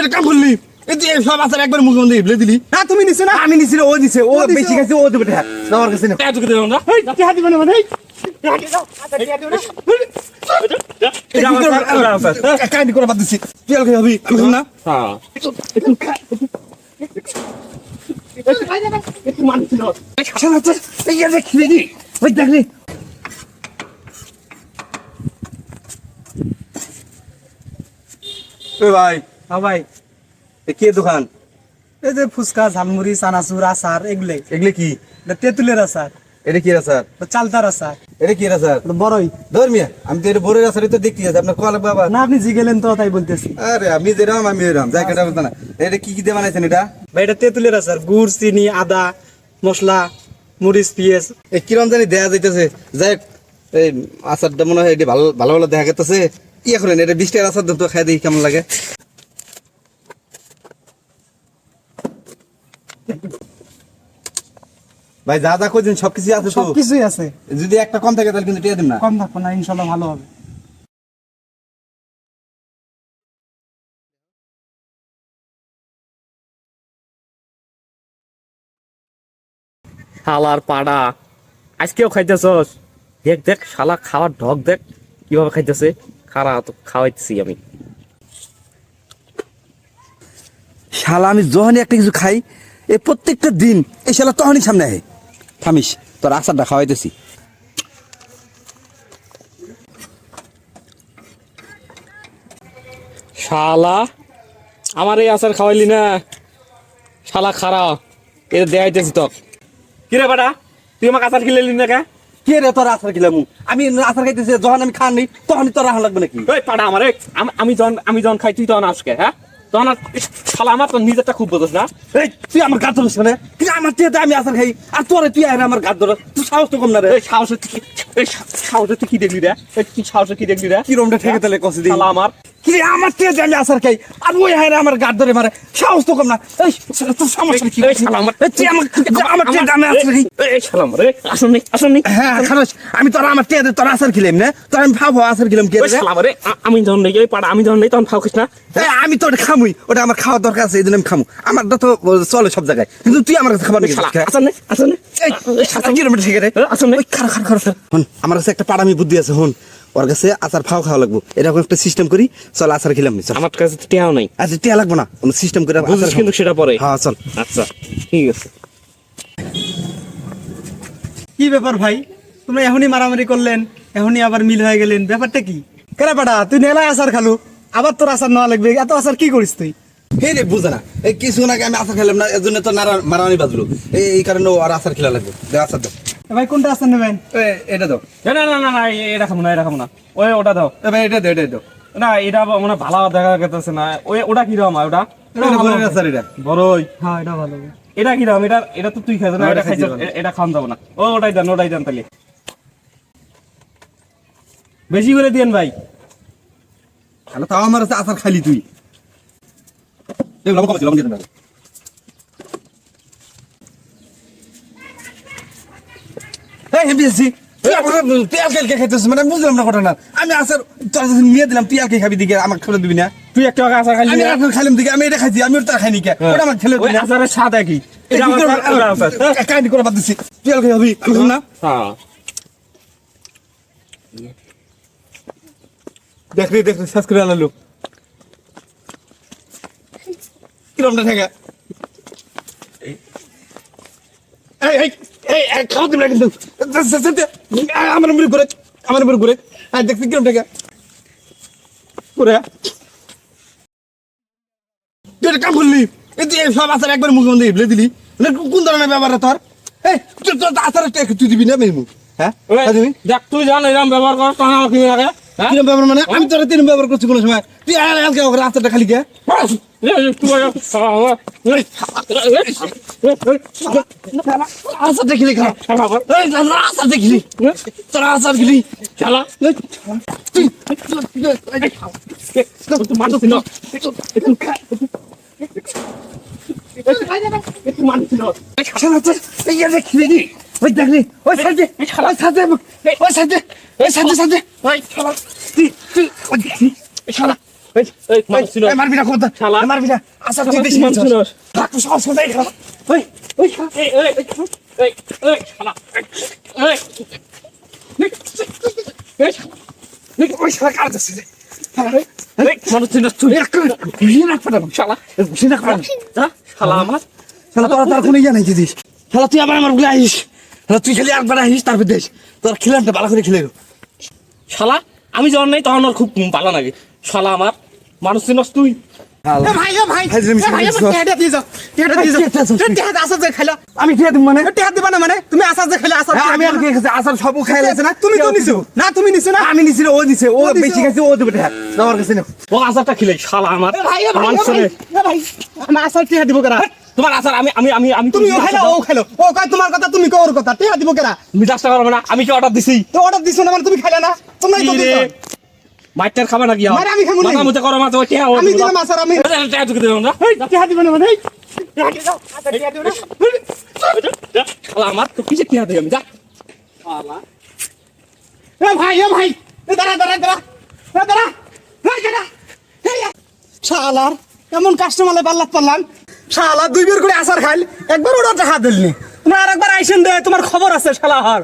একটা কাম করলি এই যে সব আচার একবার মুখে মধ্যে ইবলে দিলি। হ্যাঁ তুমি নিছো না? আমি নিছি ও দিছে ও বেশি খাইছে ও দেবে টাকা আমার কাছে না এত করে না এই টিহা দিবে না এই। এটা আমার এটা আমার কাহিনী করে বাদ দিছি। তুই আর হবি আমি না। হ্যাঁ। একটু মানছিল শালা এই যে খেয়ে দি ওই দেখ ভাই হ্যাঁ ভাই কে দোকান? এই যে ফুচকা ঝালমুড়ি চানাচুর আচার এগুলো এগুলো কি? তেঁতুলের আচার। এটা কি আচার? চালতার আচার। এটা কি আচার? বড়ই। ধর্মিয়া আমি তো এটা বোরের আচারই তো দেখতে যাচ্ছি আপনার কল বাবা। না আপনি জিগেলেন তো তাই বলতেছি। আরে আমি যেরাম আমি এরাম। যাই কাটা বলতো না। এটা কি কি দিয়ে বানাইছেন এটা? ভাই এটা তেঁতুলের আচার। গুড় চিনি আদা মশলা মরিচ পেঁয়াজ। এই কিরম জানি দেয়া যাইতেছে। যাই এই আচারটা মনে হয় এটা ভালো ভালো ভালো দেখা গেতেছে। ইয়ে করেন এটা বিশ টাকার আচার দেন তো খাই দেখি কেমন লাগে। ভাই যা যা কইছেন সবকিছু আছে তো? সব আছে। যদি একটা কম থাকে তাহলে কিন্তু টিয়া দিন না। কম থাকব না ইনশাল্লাহ ভালো হবে। শালার পাড়া আজকেও খাইতেছস? দেখ দেখ শালা খাওয়ার ঢক দেখ কীভাবে খাইতেছে? খারা তো খাওয়াইতেছি আমি। শালা আমি যখনই একটা কিছু খাই এই প্রত্যেকটা দিন এই শালা তখনই সামনে আহে। থামিস তোর আচারটা খাওয়াইতেছি। শালা আমার এই আচার খাওয়াইলি না। শালা খারা এটা দেখাইতেছি তো কিরে বাড়া তুই আমাকে আচার খেলেলি না কে? কে রে তোর আচার খেলাম আমি আচার খাইতেছি যখন আমি খান নেই তখনই তোর রাখা লাগবে নাকি? ওই পাড়া আমার আমি যখন আমি যখন খাই তুই তখন আসকে হ্যাঁ? তখন আর শালা আমার তো নিজেরটা খুব বোঝস না। এই তুই আমার গাছ ধরিস মানে তুই আমার টিয়াতে আমি আচার খাই। আর তোরে তুই আয় আমার গাছ ধর তুই সাহস তো কম না রে। এই সাহসে কি- এই সা- সাহসে তুই কি দেখলি রে? এই তুই সাহসে কি দেখলি রে? কি রমটা ঠেকে তাহলে কষে দিই শালা আমার কি আমার টিয়াতে আমি আচার খাই আর ওই হায় আমার গাছ ধরে মারে। সাহস তো কম না। এই তোর সমস্যা কি? আমার এই তুই আমার আমার টিয়াতে আমি খাই আমার আসুন আসুন হ্যাঁ তোর আমার তোর খেলাম না? তোর আমি ভাব আচার খেলাম কে ওই শালা আমার এই, আ- আমি যখন নেই পাড়া আমি যখন নেই তখন খাস না। আমি তো খামুই ওটা আমার খাওয়ার দরকার আছে এই জন্য আমি খামু। আমারটা তো চলে সব জায়গায়। কিন্তু তুই আমার কাছে খাবার এই শালা আসুন নি আসুন নি। এই, ঠিক রে। আসুন নি। ওই খারা খারা খারা হন আমার কাছে একটা পাড়ামি বুদ্ধি আছে হন। ওর কাছে আচার ফাও খাওয়া লাগবো। এরকম একটা সিস্টেম করি চল আচার খেলাম নি আমার কাছে তো টেয়াও নাই। আচ্ছা টিয়া লাগবো না কোনো সিস্টেম করে আচার কিন্তু সেটা পরে। হ্যাঁ চল। আচ্ছা ঠিক আছে। কি ব্যাপার ভাই? তোমরা এখনই মারামারি করলেন এখনই আবার মিল হয়ে গেলেন ব্যাপারটা কি? কেরে পাটা তুই নেলা আচার খালু আবার তোর আচার নেওয়া লাগবে এত আচার কি করিস তুই? হে রে বুঝে না। এই কিছু আগে আমি আচার খেলাম না এর জন্য তো নারা মারামারি বাজলো এই কারণে ও আর আচার খেলা লাগবে। দে আচার দাও। ভাই কোনটা আচার নেবেন? এটা দাও। না না না না এটা খাব না এটা খাব না। ওই ওটা দাও। ভাই এটা দাও এটা দাও। না এটা মানে ভালো দেখা গেতেছে না। ওই ওটা কি রকম ওটা? এটা বড়ই হ্যাঁ এটা ভালো এটা কি রকম এটা এটা তো তুই খাইছ না হ্যাঁ, এটা এটা খাইছ এটা খাওয়ান যাব না। ও ওটাই দেন ওটাই দেন তাহলে। বেশি করে দিয়েন ভাই। তাহলে তাও আমার কাছে আচার খালি তুই। লবণ লবণ এই খাইতেছিস মানে বুঝলাম না ঘটনা। আমি আচার তোর নিয়ে দিলাম তুই কে খাবি দিকে আমাকে খেলে দিবি না। তুই একটা আচার খাইলি আমি না? খাইলাম দিকে আমি এটা খাইছি আমি ওটা খাইনি কে ওটা আমাকে খেলে দিবি না। স্বাদ একই। এই কি আমার করে- ওটা আচার। আ, বাদ দিছি। তুই কে খাবি আমি না। হ্যাঁ। দেখ রে দেখ রে শেষ করে আনালো। কিরমটা ঠেকা? এই এই এই এই, খাওয়া দিবি না কিন্তু। আমার উপরে ঘুরে আমার উপরে ঘুরে। আর দেখছি কিরম ঘুরে। তুই একটা কাম করলি? এই সব আচার একবার মুখে মধ্যে ইবলে দিলি। মানে কোন ধরনের ব্যাপার তোর? এই তুই তোর আচার তুই দিবি না মেমু হ্যাঁ? হ্যাঁ, দেখ তুই জান এরকম ব্যবহার কর তখন আমার কি লাগে হ্যাঁ? ব্যবহার মানে? আমি তোরা তিন ব্যবহার করছি কোনো সময়। তুই আজকে রাস্তাটা খালি কে আসার এই আসার দেখিলি তোরা আসার ওই দেখলি ওই সাইডে ওই সাইডে ওই ওই সাইডে সাইডে ওই ওই দেখলি মারবি না কথা মারবি না আসার তুই শালা, বেশি মানুষ ওই রে মানুষ তুই। পাঠাবো পাঠাবো আমার তোরা তার কোনো ইয়ে নাই দিদিস তুই আবার আমারগুলো আহিস শালা তুই খালি একবার আহিস তারপর দেশ তোর খেলাটা ভালো করে খেলে শালা আমি যখন নেই তখন ওর খুব ভালো লাগে শালা আমার। মানুষ চিনস তুই? আমি দিব মানে? দিবা না মানে? তুমি আসার যে খাইলা আসার হ্যাঁ, আমি আর কি আসার সব খাই লাগছে না? তুমি তো নিছো। না তুমি নিছো না। আমি নিছি ও দিছে ও ও বেশি খাইছে ও দেবে হ্যাঁ আমার কাছে ও খেলে শালা আমার। ভাই ভাই আসার দিব তোমার আচার আমি আমি আমি আমি তুমি ও ও খাইলো। ও কয় তোমার কথা তুমি কথা। দিব কেরা? মিটাসটা করবে না আমি কি অর্ডার দিছি? তো অর্ডার দিছো না মানে তুমি খাইলা না? তোমরাই তো দিছো। মাইটার খাবে নাকি মাইর আমি খাব নাকি? মাথা করো মাথা ওই আমি দিলাম আসার আমি টিয়া ঢুকে দেবো আমরা এই টেহা দিব না মানে এই, টেহা দিয়ে দাও আসার টেহা দিও না শালা আমার তো কিসে টিয়া দেবে আমি যা শালা এ ভাই এ ভাই এ দাঁড়া দাঁড়া দাঁড়া এ দাঁড়া এই দাঁড়া এই এ। শালার এমন কাস্টমারে পাল্লাত পারলাম শালা দুই বের করে আসার খাইল একবার ওটা টাকা দিলনি আর একবার আইসেন দে তোমার খবর আছে শালা হার